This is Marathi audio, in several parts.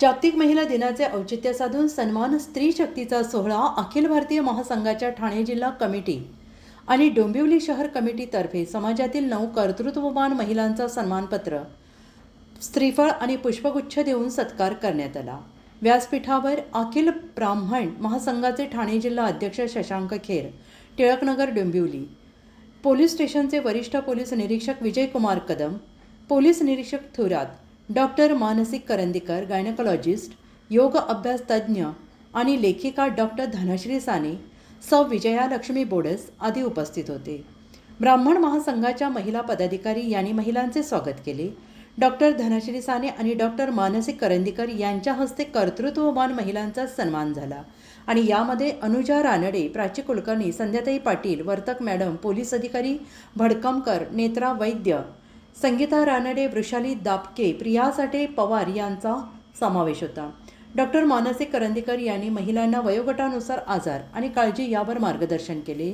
जागतिक महिला दिनाचे औचित्य साधून सन्मान स्त्री शक्तीचा सोहळा अखिल भारतीय महासंघाच्या ठाणे जिल्हा कमिटी आणि डोंबिवली शहर कमिटीतर्फे समाजातील नऊ कर्तृत्ववान महिलांचा सन्मानपत्र स्त्रीफळ आणि पुष्पगुच्छ देऊन सत्कार करण्यात आला. व्यासपीठावर अखिल ब्राह्मण महासंघाचे ठाणे जिल्हा अध्यक्ष शशांक खेर टिळकनगर डोंबिवली पोलीस स्टेशनचे वरिष्ठ पोलीस निरीक्षक विजयकुमार कदम पोलीस निरीक्षक थोरात डॉक्टर मानसिक करंदीकर गायनकॉलॉजिस्ट योग अभ्यास तज्ज्ञ आणि लेखिका डॉक्टर धनश्री साने सौ विजयालक्ष्मी बोडस आदी उपस्थित होते. ब्राह्मण महासंघाच्या महिला पदाधिकारी यांनी महिलांचे स्वागत केले. डॉक्टर धनश्री साने आणि डॉक्टर मानसिक करंदीकर यांच्या हस्ते कर्तृत्ववान महिलांचा सन्मान झाला आणि यामध्ये अनुजा रानडे प्राची कुलकर्णी संध्याताई पाटील वर्तक मॅडम पोलीस अधिकारी भडकमकर नेत्रा वैद्य संगीता रानडे वृषाली दापके प्रिया साठे पवार यांचा समावेश होता. डॉक्टर मानसिक करंदीकर यांनी महिलांना वयोगटानुसार आजार आणि काळजी यावर मार्गदर्शन केले.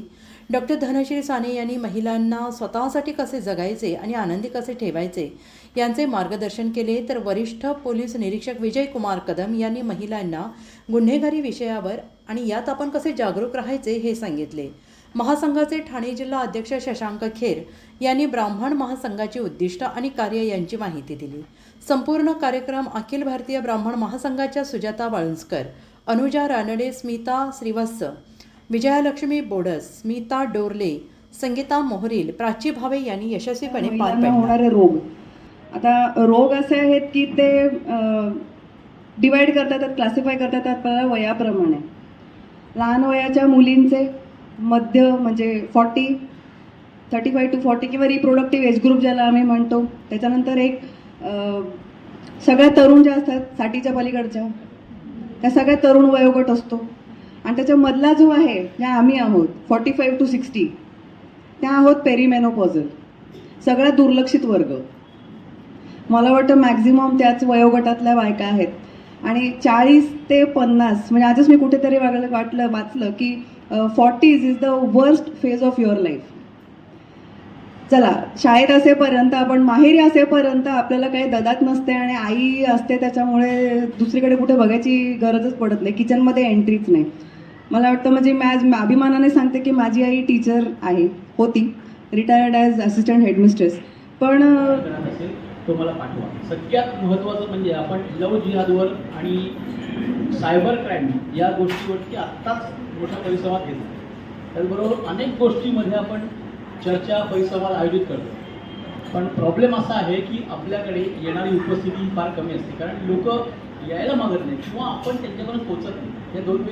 डॉक्टर धनश्री साने यांनी महिलांना स्वतःसाठी कसे जगायचे आणि आनंदी कसे ठेवायचे यांचे मार्गदर्शन केले तर वरिष्ठ पोलीस निरीक्षक विजय कुमार कदम यांनी महिलांना गुन्हेगारी विषयावर आणि यात आपण कसे जागरूक राहायचे हे सांगितले. महासंघाचे ठाणे जिल्हा अध्यक्ष शशांक खेर यांनी ब्राह्मण महासंघाची उद्दिष्ट आणि कार्य यांची माहिती दिली. संपूर्ण कार्यक्रम अखिल भारतीय ब्राह्मण महासंघाच्या सुजाता वाळुंजकर अनुजा रानडे स्मिता श्रीवत्स विजयालक्ष्मी बोडस स्मिता डोरले संगीता मोहरील प्राची भावे यांनी यशस्वीपणे पार होणारे रोग. आता रोग असे आहेत की ते डिवाइड करता येतात क्लासिफाय करता येतात आपल्याला वयाप्रमाणे लहान वयाच्या मुलींचे मध्य म्हणजे forty thirty five two forty किंवा रिप्रोडक्टिव्ह एज ग्रुप ज्याला आम्ही म्हणतो. त्याच्यानंतर एक सगळ्या तरुण ज्या असतात साठीच्या पलीकडच्या त्या सगळ्या तरुण वयोगट असतो. आणि त्याच्यामधला जो आहे ज्या आम्ही आहोत फॉर्टी फाईव्ह टू सिक्स्टी त्या आहोत पेरीमेनोपॉझल सगळ्या दुर्लक्षित वर्ग. मला वाटतं मॅक्झिमम त्याच वयोगटातल्या बायका आहेत. आणि चाळीस ते पन्नास म्हणजे आजच मी कुठेतरी वागलं वाटलं वाचलं की forties is the worst phase of your life चला शाळेत असेपर्यंत आपण माहेरी असेपर्यंत आपल्याला काही ददात नसते आणि आई असते त्याच्यामुळे दुसरीकडे कुठे बघायची गरजच पडत नाही. किचनमध्ये एंट्रीच नाही. मला वाटतं म्हणजे मी अभिमानाने सांगते की माझी आई टीचर आहे होती. रिटायर्ड ॲज असिस्टंट हेडमिस्ट्रेस पण तो मला पाठवा. सगळ्यात महत्त्वाचं म्हणजे आपण लव जिहादवर आणि सायबर क्राईम या गोष्टीवरती आत्ताच मोठा परिसंवाद घेतो त्याचबरोबर अनेक गोष्टीमध्ये आपण चर्चा परिसंवाद आयोजित करतो. पण प्रॉब्लेम असा आहे की आपल्याकडे येणारी उपस्थिती फार कमी असते. कारण लोक यायला मागत नाही किंवा आपण त्यांच्यापर्यंत पोचत नाही. या दोन